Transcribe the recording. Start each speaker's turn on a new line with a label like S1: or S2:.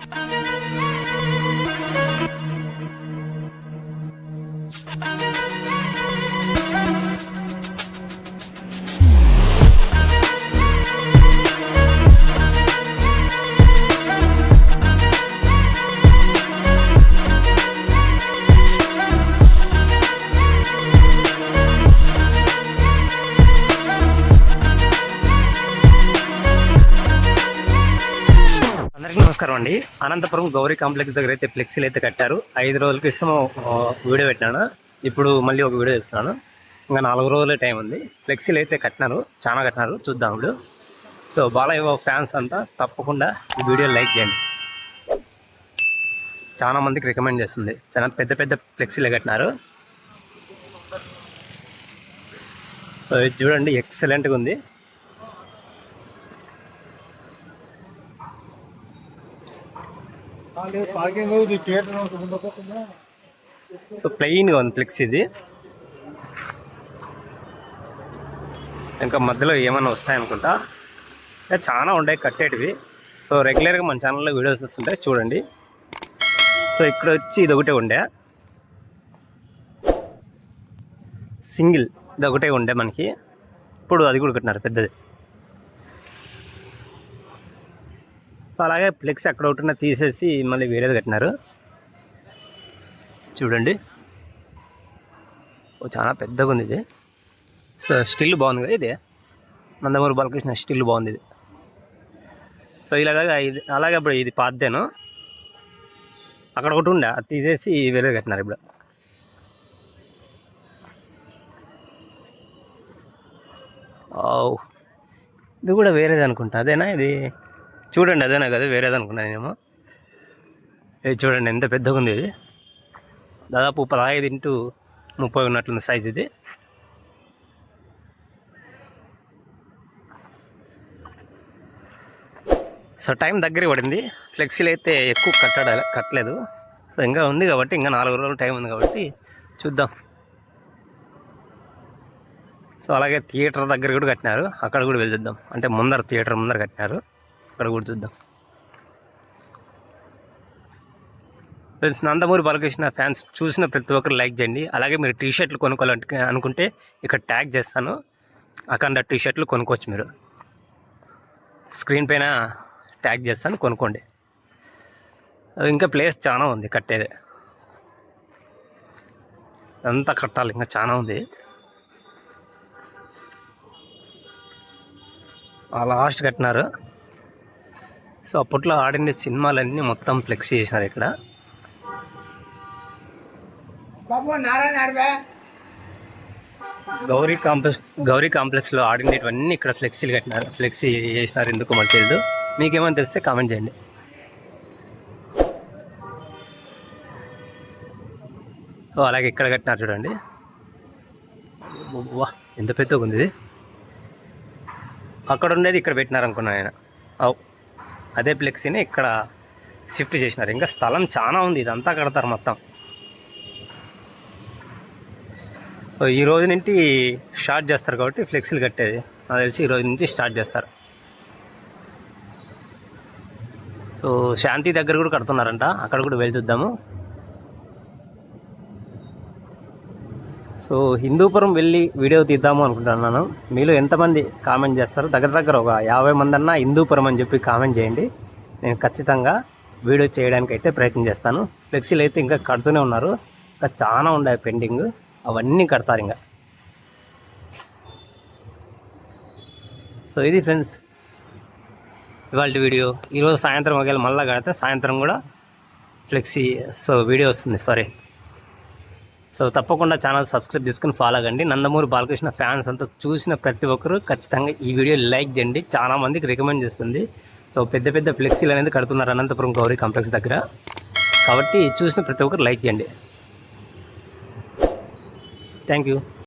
S1: Thank you. నమస్కారం అండి. Anantapuram Gauri complex దగ్గర అయితే ఫ్లెక్సీలు అయితే కట్టారు. ఐదు రోజుల క్రితం వీడియో పెట్టినాను. ఇప్పుడు మళ్ళీ ఒక వీడియో ఇస్తున్నాను ఇంకా నాలుగు రోజులే టైం ఉంది. ఫ్లెక్సీలు అయితే కట్టినారు చాలా కట్టినారు. చూద్దాం ఇప్పుడు. సో బాలయ్య ఫ్యాన్స్ అంతా తప్పకుండా ఈ వీడియో లైక్ చేయండి. చాలా మందికి రికమెండ్ చేస్తుంది. చాలా పెద్ద పెద్ద ఫ్లెక్సీలు కట్టినారు. సో ఇది చూడండి ఎక్సలెంట్గా ఉంది
S2: పార్కింగ్ థియేటర్ ముందుకు
S1: సో ప్లెయిన్గా ఉంది ఫ్లెక్స్ ఇది. ఇంకా మధ్యలో ఏమైనా వస్తాయనుకుంటా? ఇంకా చాలా ఉంటాయి కట్టేటివి. సో రెగ్యులర్గా మన ఛానల్లో వీడియోస్ వస్తుంటాయి చూడండి. సో ఇక్కడ వచ్చి ఇది ఒకటే ఉండే. సింగిల్ ఇది ఒకటే ఉండే మనకి. ఇప్పుడు అది కూడా కట్టినారు పెద్దది. అలాగే ఫ్లెక్స్ అక్కడ ఒకటి తీసేసి మళ్ళీ వేరేది కట్టినారు. చూడండి. ఓ చాలా పెద్దగా ఉంది ఇది. సో స్టిల్ బాగుంది కదా ఇది. నందమూరి బాలకృష్ణ స్టిల్ బాగుంది ఇది. సో ఇలాగా ఇది అలాగే ఇప్పుడు ఇది పాద్దాను అక్కడ ఒకటి ఉండే అది తీసేసి వేరేది కట్టినారు ఇప్పుడు. ఇది కూడా వేరేది అనుకుంటా అదేనా ఇది? చూడండి అదేనా కదా వేరేది అనుకున్నా నేనేమో. ఇది చూడండి ఎంత పెద్దగా ఉంది ఇది. దాదాపు పదహైదు ఇంటూ ముప్పై ఉన్నట్లుంది సైజ్ ఇది. సో టైం దగ్గర పడింది. ఫ్లెక్సీలు అయితే ఎక్కువ కట్టడ కట్టలేదు. సో ఇంకా ఉంది కాబట్టి ఇంకా నాలుగు రోజులు టైం ఉంది కాబట్టి చూద్దాం. సో అలాగే థియేటర్ దగ్గర కూడా కట్టినారు. అక్కడ కూడా వెళ్దాం అంటే ముందర థియేటర్ ముందర కట్టినారు. అక్కడ కూడా చూద్దాం. ఫ్రెండ్స్ నందమూరి బాలకృష్ణ ఫ్యాన్స్ చూసిన ప్రతి ఒక్కరు లైక్ చేయండి. అలాగే మీరు టీ షర్ట్లు కొనుక్కోవాలంటే అనుకుంటే ఇక్కడ ట్యాగ్ చేస్తాను. అఖండ టీ షర్ట్లు కొనుక్కోవచ్చు మీరు. స్క్రీన్ పైన ట్యాగ్ చేస్తాను కొనుక్కోండి. అది ఇంకా ప్లేస్ చాలా ఉంది కట్టేది. అంతా కట్టాలి ఇంకా చాలా ఉంది. లాస్ట్ కట్టినారు. సో అప్పట్లో ఆడిన సినిమాలన్నీ మొత్తం ఫ్లెక్స్ చేసినారు ఇక్కడ. గౌరీ కాంప్లెక్స్ గౌరీ కాంప్లెక్స్లో ఆడినవన్నీ ఇక్కడ ఫ్లెక్సీలు కట్టినారు. ఫ్లెక్సీ చేసినారు ఎందుకు మనకు తెలియదు మీకేమైనా తెలిస్తే కామెంట్ చేయండి. ఓ అలాగే ఇక్కడ కట్టినారు చూడండి. వా ఎంత పెద్దగా ఉంది అక్కడ ఉండేది ఇక్కడ పెట్టినారు అనుకున్నాను ఆయన. అవు అదే ఫ్లెక్సీని ఇక్కడ షిఫ్ట్ చేసినారు. ఇంకా స్థలం చాలా ఉంది. ఇదంతా కడతారు మొత్తం. ఈ రోజు నుండి స్టార్ట్ చేస్తారు కాబట్టి ఫ్లెక్సీలు కట్టేది. నాకు తెలిసి ఈ రోజు నుంచి స్టార్ట్ చేస్తారు. సో శాంతి దగ్గర కూడా కడుతున్నారంట. అక్కడ కూడా వెళ్ళి చూద్దాము. సో హిందూపురం వెళ్ళి వీడియో తీద్దాము అనుకుంటున్నాను మీలో ఎంతమంది కామెంట్ చేస్తారు? దగ్గర దగ్గర ఒక యాభై మంది అన్నా హిందూపురం అని చెప్పి కామెంట్ చేయండి. నేను ఖచ్చితంగా వీడియో చేయడానికి అయితే ప్రయత్నం చేస్తాను. ఫ్లెక్సీలు అయితే ఇంకా కడుతూనే ఉన్నారు. ఇంకా చాలా ఉన్నాయి పెండింగ్. అవన్నీ కడతారు ఇంకా. సో ఇది ఫ్రెండ్స్ ఇవాళ వీడియో. ఈరోజు సాయంత్రం ఒకవేళ మళ్ళీ కడితే సాయంత్రం కూడా ఫ్లెక్సీ సో వీడియో వస్తుంది. సారీ. సో తప్పకుండా ఛానల్ సబ్స్క్రైబ్ చేసుకుని ఫాలో అండి నందమూరి బాలకృష్ణ ఫ్యాన్స్ అంతా చూసిన ప్రతి ఒక్కరు ఖచ్చితంగా ఈ వీడియో లైక్ చేయండి. చాలామందికి రికమెండ్ చేస్తుంది. సో పెద్ద పెద్ద ఫ్లెక్సీలు అనేది కడుతున్నారు అనంతపురం గౌరీ కాంప్లెక్స్ దగ్గర. కాబట్టి చూసిన ప్రతి ఒక్కరు లైక్ చేయండి. Thank you